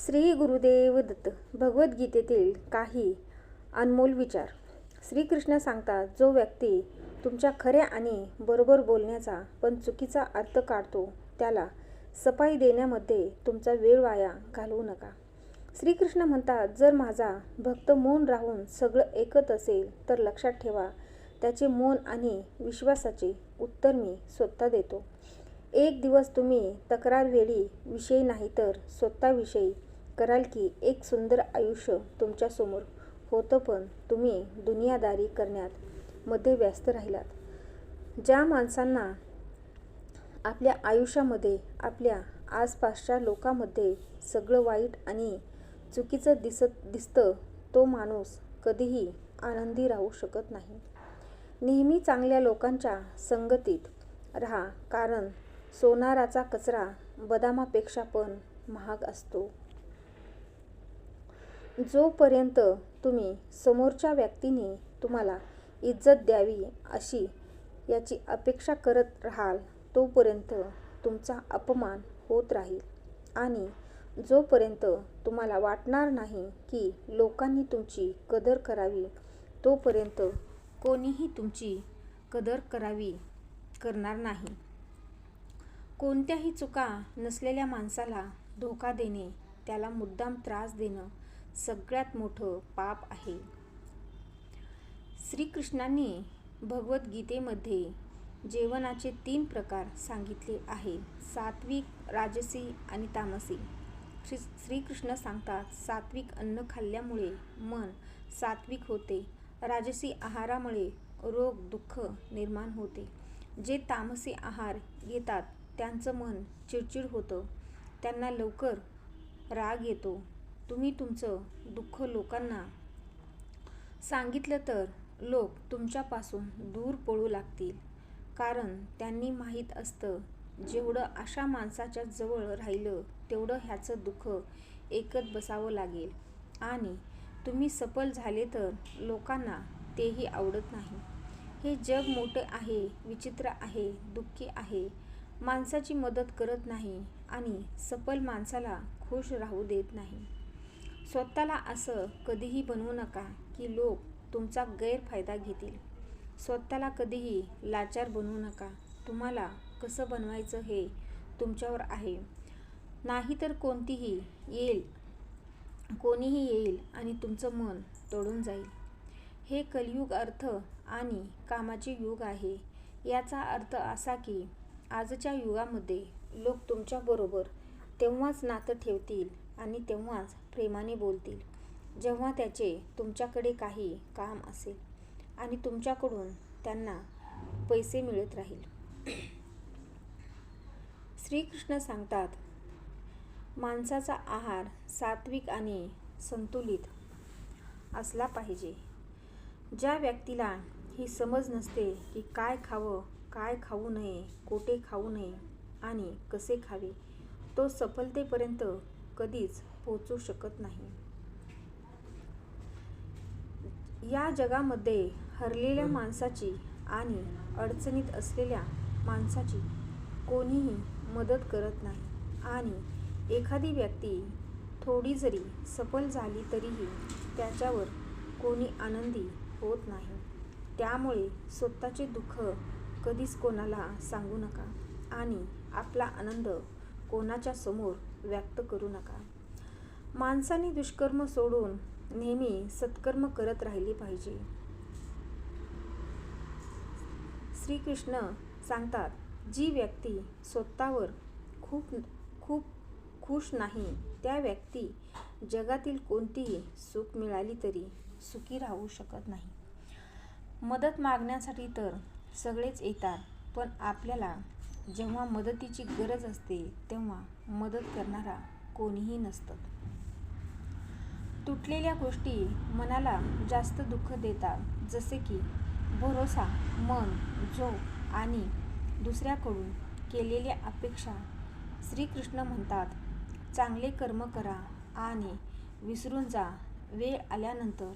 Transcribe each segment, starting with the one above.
श्री गुरुदेव दत्त भगवद्गीतेतील काही अनमोल विचार. श्रीकृष्ण सांगतात जो व्यक्ती तुमच्या खऱ्या आणि बरोबर बोलण्याचा पण चुकीचा अर्थ काढतो त्याला सफाई देण्यामध्ये तुमचा वेळ वाया घालवू नका. श्रीकृष्ण म्हणतात जर माझा भक्त मौन राहून सगळं ऐकत असेल तर लक्षात ठेवा त्याचे मौन आणि विश्वासाचे उत्तर मी स्वतः देतो. एक दिवस तुम्ही तक्रारवेळी विषयी नाही तर स्वतःविषयी कराल की एक सुंदर आयुष्य तुमच्यासमोर होतं पण तुम्ही दुनियादारी करण्यात मध्ये व्यस्त राहिलात. ज्या माणसांना आपल्या आयुष्यामध्ये आपल्या आसपासच्या लोकांमध्ये सगळं वाईट आणि चुकीचं दिसत दिसतं तो माणूस कधीही आनंदी राहू शकत नाही. नेहमी चांगल्या लोकांच्या संगतीत राहा कारण सोनाराचा कचरा बदामापेक्षा पण महाग असतो. जोपर्यंत तुम्ही समोरच्या व्यक्तीने तुम्हाला इज्जत द्यावी अशी याची अपेक्षा करत राहाल तोपर्यंत तुमचा अपमान होत राहील. आणि जोपर्यंत तुम्हाला वाटणार नाही की लोकांनी तुमची कदर करावी तोपर्यंत कोणीही तुमची कदर करावी करणार नाही. कोणत्याही चुका नसलेल्या माणसाला धोका देणे त्याला मुद्दाम त्रास देणं सगळ्यात मोठं पाप आहे. श्रीकृष्णांनी भगवद्गीतेमध्ये जेवणाचे तीन प्रकार सांगितले आहे. सात्विक राजसी आणि तामसी. श्री श्रीकृष्ण सांगतात सात्विक अन्न खाल्ल्यामुळे मन सात्विक होते. राजसी आहारामुळे रोग दुःख निर्माण होते. जे तामसी आहार घेतात त्यांचं मन चिडचिड होतं. त्यांना लवकर राग येतो. तुम्ही तुमचं दुःख लोकांना सांगितलं तर लोक तुमच्यापासून दूर पळू लागतील. कारण त्यांनी माहीत असतं जेवढं अशा माणसाच्या जवळ राहिलं तेवढं ह्याचं दुःख ऐकत बसावं लागेल. आणि तुम्ही सफल झाले तर लोकांना तेही आवडत नाही. हे जग मोठं आहे विचित्र आहे दुःखी आहे. माणसाची मदत करत नाही आणि सफल माणसाला खुश राहू देत नाही. स्वतःला असं कधीही बनवू नका की लोक तुमचा गैरफायदा घेतील. स्वतःला कधीही लाचार बनवू नका. तुम्हाला कसं बनवायचं हे तुमच्यावर आहे. नाहीतर कोणतीही येईल कोणीही येईल आणि तुमचं मन तोडून जाईल. हे कलियुग अर्थ आणि कामाचे युग आहे. याचा अर्थ असा की आजच्या युगामध्ये लोक तुमच्याबरोबर तेव्हाच नातं ठेवतील आणि तेव्हाच प्रेमाने बोलतील. जेव्हा त्याचे तुमच्याकडे काही काम असेल आणि तुमच्याकडून त्यांना पैसे मिळत राहील. श्रीकृष्ण सांगतात माणसाचा आहार सात्विक आणि संतुलित असला पाहिजे. ज्या व्यक्तीला ही समज नसते की काय खावं काय खाऊ नये कोठे खाऊ नये आणि कसे खावे तो सफलतेपर्यंत कधीच पोचू शकत नाही. या जगामध्ये हरलेल्या माणसाची आणि अडचणीत असलेल्या माणसाची कोणीही मदत करत नाही. आणि एखादी व्यक्ती थोडी जरी सफल झाली तरीही त्याच्यावर कोणी आनंदी होत नाही. त्यामुळे स्वतःचे दुःख कधीच कोणाला सांगू नका. आणि आपला आनंद कोणाच्या समोर व्यक्त करू नका. माणसाने दुष्कर्म सोडून नेहमी सत्कर्म करत राहिले पाहिजे. श्रीकृष्ण सांगतात जी व्यक्ती स्वतःवर खूप खूप खुश नाही त्या व्यक्ती जगातील कोणतीही सुख मिळाली तरी सुखी राहू शकत नाही. मदत मागण्यासाठी तर सगळेच येतात पण आपल्याला जेव्हा मदतीची गरज असते तेव्हा मदत करणारा कोणीही नसतं. तुटलेल्या गोष्टी मनाला जास्त दुःख देतात जसे की भरोसा मन झोप आणि दुसऱ्याकडून केलेल्या अपेक्षा श्रीकृष्ण म्हणतात चांगले कर्म करा आणि विसरून जा. वेळ आल्यानंतर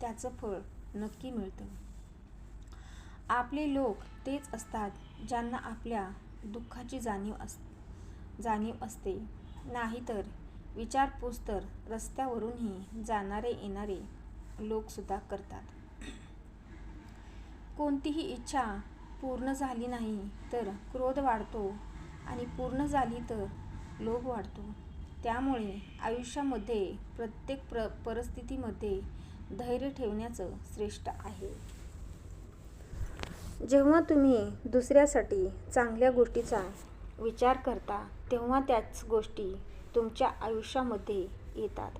त्याचं फळ नक्की मिळतं. आपले लोक तेच असतात ज्यांना आपल्या दुःखाची जाणीव अस जाणीव असते नाहीतर विचारपूस तर रस्त्यावरूनही जाणारे येणारे लोकसुद्धा करतात. कोणतीही इच्छा पूर्ण झाली नाही तर क्रोध वाढतो आणि पूर्ण झाली तर लोभ वाढतो. त्यामुळे आयुष्यामध्ये प्रत्येक प्र परिस्थितीमध्ये धैर्य ठेवण्याचं श्रेष्ठ आहे. जेव्हा तुम्ही दुसऱ्यासाठी चांगल्या गोष्टीचा विचार करता तेव्हा त्याच गोष्टी तुमच्या आयुष्यामध्ये येतात.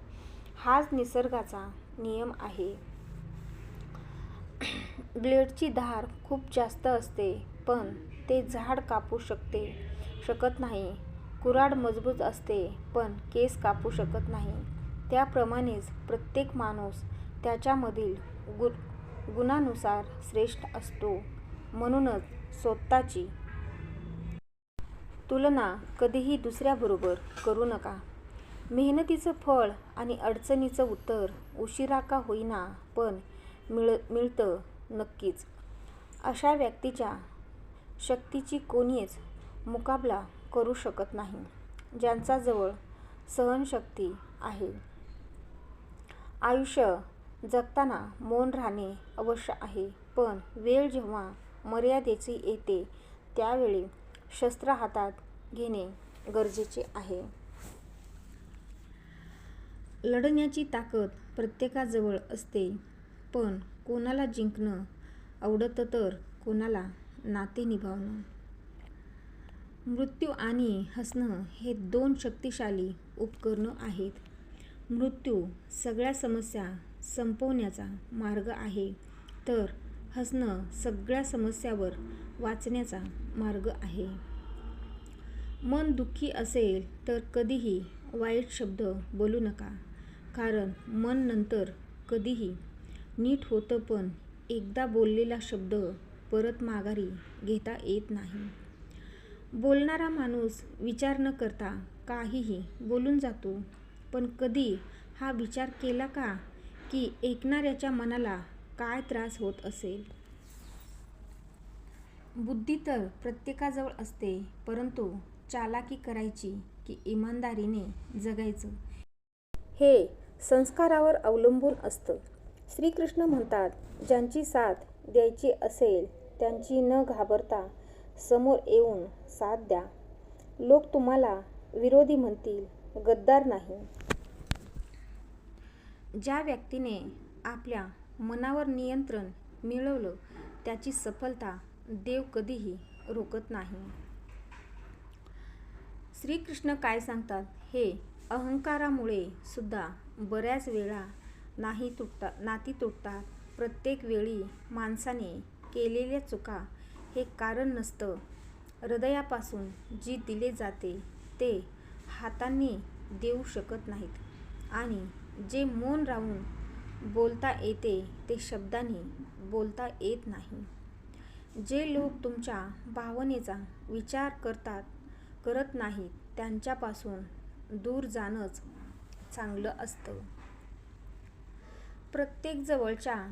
हाच निसर्गाचा नियम आहे. ब्लेडची धार खूप जास्त असते पण ते झाड कापू शकते शकत नाही. कुऱ्हाड मजबूत असते पण केस कापू शकत नाही. त्याप्रमाणेच प्रत्येक माणूस त्याच्यामधील गुणांनुसार श्रेष्ठ असतो. म्हणूनच स्वतःची तुलना कधीही दुसऱ्याबरोबर करू नका. मेहनतीचं फळ आणि अडचणीचं उत्तर उशिरा का होईना पण मिळ मिळतं नक्कीच. अशा व्यक्तीच्या शक्तीची कोणीच मुकाबला करू शकत नाही ज्याच्याजवळ सहनशक्ती आहे. आयुष्य जगताना मौन राहणे आवश्यक आहे पण वेळ जेव्हा मर्यादेची येते त्यावेळी शस्त्र हातात घेणे गरजेचे आहे. लढण्याची ताकद प्रत्येकाजवळ असते पण कोणाला जिंकणं आवडतं तर कोणाला नाते निभावणं. मृत्यू आणि हसणं हे दोन शक्तिशाली उपकरणं आहेत. मृत्यू सगळ्या समस्या संपवण्याचा मार्ग आहे तर हसणं सगळ्या समस्यावर वाचण्याचा मार्ग आहे. मन दुःखी असेल तर कधीही वाईट शब्द बोलू नका कारण मन नंतर कधीही नीट होतं पण एकदा बोललेला शब्द परत माघारी घेता येत नाही. बोलणारा माणूस विचार न करता काहीही बोलून जातो पण कधी हा विचार केला का की ऐकणाऱ्याच्या मनाला काय त्रास होत असेल? बुद्धी तर प्रत्येकाजवळ असते परंतु चालाकी करायची की इमानदारीने जगायचं हे संस्कारावर अवलंबून असतं. श्रीकृष्ण म्हणतात ज्यांची साथ द्यायची असेल त्यांची न घाबरता समोर येऊन साथ द्या. लोक तुम्हाला विरोधी म्हणतील, गद्दार नाही. ज्या व्यक्तीने आपल्या मनावर नियंत्रण मिळवलं त्याची सफलता देव कधीही रोखत नाही. श्रीकृष्ण काय सांगतात हे अहंकारामुळे सुद्धा बऱ्याच वेळा नाती तुटतात. प्रत्येक वेळी माणसाने केलेल्या चुका हे कारण नसतं. हृदयापासून जी दिले जाते ते हातांनी देऊ शकत नाहीत आणि जे मौन राहून बोलता येते ते शब्दाने बोलता येत नाही. जे लोक तुमच्या भावनेचा विचार करतात करत नाहीत त्यांच्यापासून दूर जाणंच चांगलं असतं. प्रत्येक जवळच्या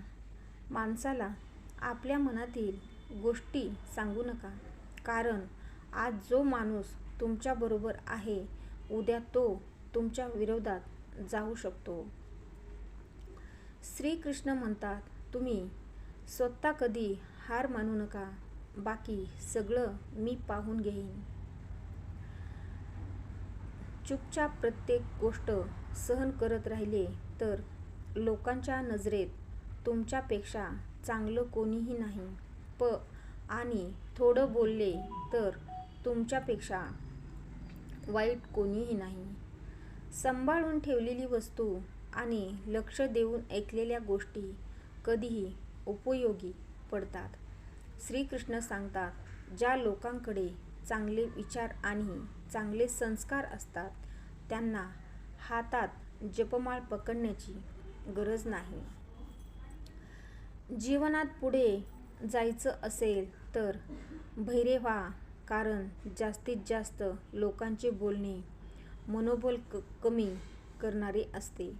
माणसाला आपल्या मनातील गोष्टी सांगू नका कारण आज जो माणूस तुमच्याबरोबर आहे उद्या तो तुमच्या विरोधात जाऊ शकतो. श्रीकृष्ण म्हणतात तुम्ही स्वतः कधी हार मानू नका बाकी सगळं मी पाहून घेईन. चुपचाप प्रत्येक गोष्ट सहन करत राहिले तर लोकांच्या नजरेत तुमच्यापेक्षा चांगलं कोणीही नाही प आणि थोडं बोलले तर तुमच्यापेक्षा वाईट कोणीही नाही. सांभाळून ठेवलेली वस्तू आणि लक्ष देऊन ऐकलेल्या गोष्टी कधीही उपयोगी पडतात. श्रीकृष्ण सांगतात ज्या लोकांकडे चांगले विचार आणि चांगले संस्कार असतात त्यांना हातात जपमाळ पकडण्याची गरज नाही. जीवनात पुढे जायचं असेल तर भैरे व्हा कारण जास्तीत जास्त लोकांचे बोलणे मनोबल क कमी करणारे असते.